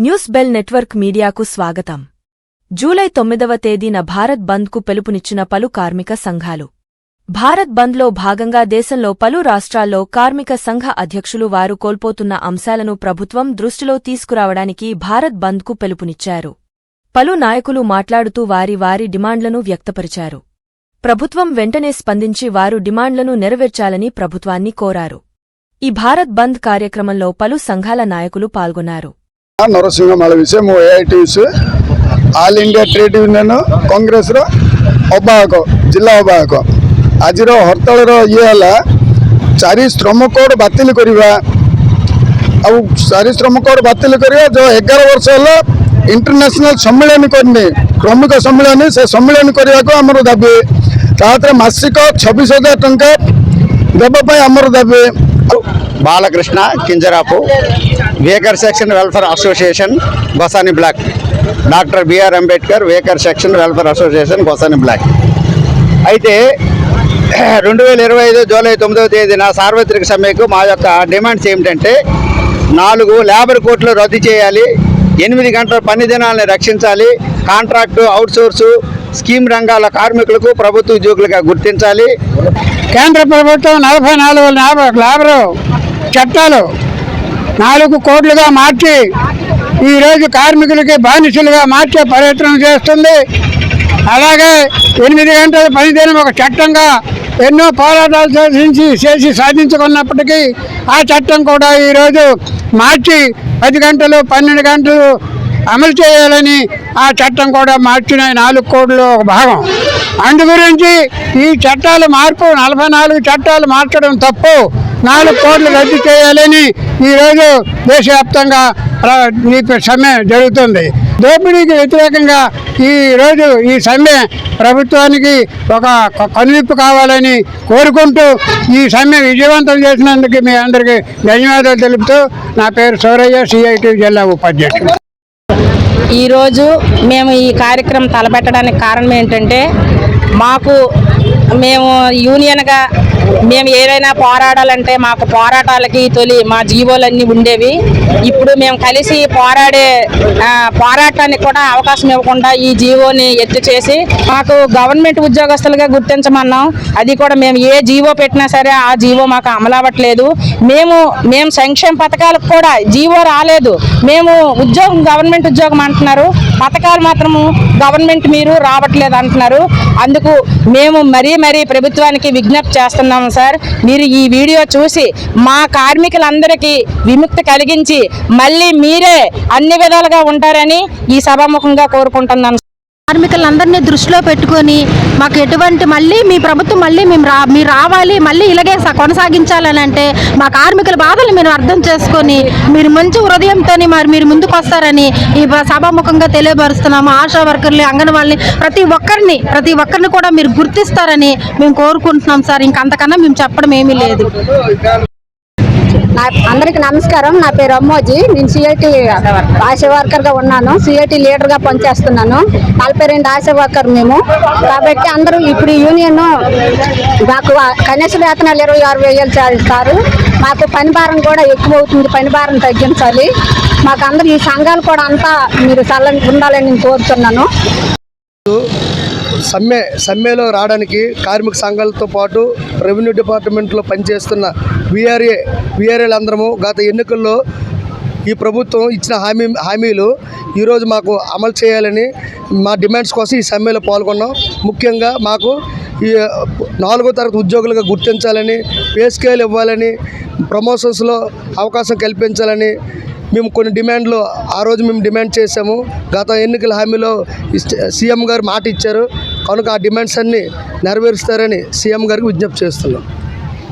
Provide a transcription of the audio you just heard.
News bell network మీడియాకు స్వాగతం. July తొమ్మిదవ తేదీన భారత్ బంద్కు పిలుపునిచ్చిన పలు కార్మిక సంఘాలు. భారత్ బంద్లో భాగంగా దేశంలో పలు రాష్ట్రాల్లో కార్మిక సంఘ అధ్యక్షులు వారు కోల్పోతున్న అంశాలను ప్రభుత్వం దృష్టిలో తీసుకురావడానికి భారత్ బంద్కు పిలుపునిచ్చారు. పలు నాయకులు మాట్లాడుతూ వారి వారి డిమాండ్లను వ్యక్తపరిచారు. ప్రభుత్వం వెంటనే స్పందించి వారు డిమాండ్లను నెరవేర్చాలని ప్రభుత్వాన్ని కోరారు. ఈ భారత్ బంద్ కార్యక్రమంలో పలు సంఘాల నాయకులు పాల్గొన్నారు. ନରସିଂହ ମାଳବିଷ ମୁଁ A I T U C all India trade union କଂଗ୍ରେସର ଅବାହକ ଜିଲ୍ଲା ଅବାହକ ଆଜିର ହରତାଳର ଇଏ ହେଲା ଚାରି ଶ୍ରମ କୋର୍ଡ଼ ବାତିଲ କରିବା ଆଉ ଚାରି ଶ୍ରମ କୋର୍ଡ଼ ବାତିଲ କରିବା ଯେଉଁ ଏଗାର ବର୍ଷ ହେଲା ଇଣ୍ଟରନ୍ୟାସନାଲ୍ ସମ୍ମିଳନୀ କରିନି ଶ୍ରମିକ ସମ୍ମିଳନୀ ସେ ସମ୍ମିଳନୀ କରିବାକୁ ଆମର ଦାବି ତା' ଦେହରେ ମାସିକ ଛବିଶ ହଜାର ଟଙ୍କା ଦେବା ପାଇଁ ଆମର ଦାବି Balakrishna Kinjarapu weaker section welfare association Gosani block. Doctor B R Ambedkar weaker section welfare association Gosani block. అయితే రెండు వేల ఇరవై ఐదు జూలై తొమ్మిదవ తేదీన సార్వత్రిక సమ్మెకు మా యొక్క డిమాండ్స్ ఏమిటంటే నాలుగు లేబర్ కోట్లు రద్దు చేయాలి ఎనిమిది గంటల పని దినాలను రక్షించాలి కాంట్రాక్టు అవుట్సోర్సు స్కీమ్ రంగాల కార్మికులకు ప్రభుత్వ ఉద్యోగులుగా గుర్తించాలి. కేంద్ర ప్రభుత్వం నలభై నాలుగు లేబర్ లేబరు చట్టాలు నాలుగు కోట్లుగా మార్చి ఈరోజు కార్మికులకి బానిసలుగా మార్చే ప్రయత్నం చేస్తుంది. అలాగే ఎనిమిది గంటల పనిదినం ఒక చట్టంగా ఎన్నో పోరాటాలు సాధించి చేసి సాధించుకున్నప్పటికీ ఆ చట్టం కూడా ఈరోజు మార్చి పది గంటలు పన్నెండు గంటలు అమలు చేయాలని ఆ చట్టం కూడా మార్చిన నాలుగు కోడ్లు ఒక భాగం. అందు గురించి ఈ చట్టాలు మార్పు నలభై నాలుగు చట్టాలు మార్చడం తప్పు. నాలుగు కోట్లు రద్దు చేయాలని ఈరోజు దేశవ్యాప్తంగా సమ్మె జరుగుతుంది. దోపిడీకి వ్యతిరేకంగా ఈ రోజు ఈ సమ్మె ప్రభుత్వానికి ఒక కనువిప్పు కావాలని కోరుకుంటూ ఈ సమ్మె విజయవంతం చేసినందుకు మీ అందరికీ ధన్యవాదాలు తెలుపుతూ నా పేరు సౌరయ్య సిఐటి జిల్లా ఉపాధ్యక్షుడు. ఈరోజు మేము ఈ కార్యక్రమం తలపెట్టడానికి కారణం ఏంటంటే మాకు మేము యూనియన్గా మేము ఏదైనా పోరాడాలంటే మాకు పోరాటాలకి తొలి మా జీవోలన్నీ ఉండేవి. ఇప్పుడు మేము కలిసి పోరాడే పోరాటానికి కూడా అవకాశం ఇవ్వకుండా ఈ జీవోని ఎత్తు చేసి మాకు గవర్నమెంట్ ఉద్యోగస్తులుగా గుర్తించమన్నాం. అది కూడా మేము ఏ జీవో పెట్టినా సరే ఆ జీవో మాకు అమలవ్వట్లేదు. మేము మేము సంక్షేమ పథకాలకు కూడా జీవో రాలేదు. మేము ఉద్యోగం గవర్నమెంట్ ఉద్యోగం అంటున్నారు. పథకాలు మాత్రము గవర్నమెంట్ మీరు రావట్లేదు అంటున్నారు. అందుకు మేము మరీ మరీ ప్రభుత్వానికి విజ్ఞప్తి చేస్తున్నాం. చేస్తున్నాము సార్. మీరు ఈ వీడియో చూసి మా కార్మికులందరికీ విముక్తి కలిగించి మళ్ళీ మీరే అన్ని విధాలుగా ఉంటారని ఈ సభాముఖంగా కోరుకుంటున్నాను కార్మికులందరినీ దృష్టిలో పెట్టుకొని మాకు ఎటువంటి మళ్ళీ మీ ప్రభుత్వం మళ్ళీ మేము రా మీరు రావాలి మళ్ళీ ఇలాగే కొనసాగించాలని అంటే మా కార్మికుల బాధలు మీరు అర్థం చేసుకొని మీరు మంచి హృదయంతో మరి మీరు ముందుకు వస్తారని ఈ సభాముఖంగా తెలియపరుస్తున్నాము. ఆశా వర్కర్లు అంగన్వాళ్ళని ప్రతి ఒక్కరిని ప్రతి ఒక్కరిని కూడా మీరు గుర్తిస్తారని మేము కోరుకుంటున్నాం సార్. ఇంకంతకన్నా మేము చెప్పడం ఏమీ లేదు. నా అందరికి నమస్కారం. నా పేరు అమ్మోజీ నేను సిఐటి ఆశా వర్కర్గా ఉన్నాను. సిఐటి లీడర్గా పనిచేస్తున్నాను. నలభై రెండు ఆశా వర్కర్ మేము. కాబట్టి అందరూ ఇప్పుడు యూనియన్ మాకు కనీస వేతనాలు ఇరవై ఆరు వేలు చేస్తారు మాకు పని భారం కూడా ఎక్కువ అవుతుంది పని భారం తగ్గించాలి. మాకు అందరూ ఈ సంఘాలు కూడా అంతా మీరు చల్లని ఉండాలని నేను కోరుతున్నాను. సమ్మె సమ్మెలో రావడానికి కార్మిక సంఘాలతో పాటు రెవెన్యూ డిపార్ట్మెంట్లో పనిచేస్తున్న విఆర్ఏ విఆర్ఏలు అందరము గత ఎన్నికల్లో ఈ ప్రభుత్వం ఇచ్చిన హామీ హామీలు ఈరోజు మాకు అమలు చేయాలని మా డిమాండ్స్ కోసం ఈ సమ్మెలో పాల్గొన్నాం. ముఖ్యంగా మాకు ఈ నాలుగో తరగతి ఉద్యోగులుగా గుర్తించాలని పే స్కేల్ ఇవ్వాలని ప్రమోషన్స్లో అవకాశం కల్పించాలని మేము కొన్ని డిమాండ్లు ఆ రోజు మేము డిమాండ్ చేశాము. గత ఎన్నికల హామీలో సీఎం గారు మాట ఇచ్చారు. కనుక ఆ డిమాండ్స్ అన్నీ నెరవేరుస్తారని సీఎం గారికి విజ్ఞప్తి చేస్తున్నాం.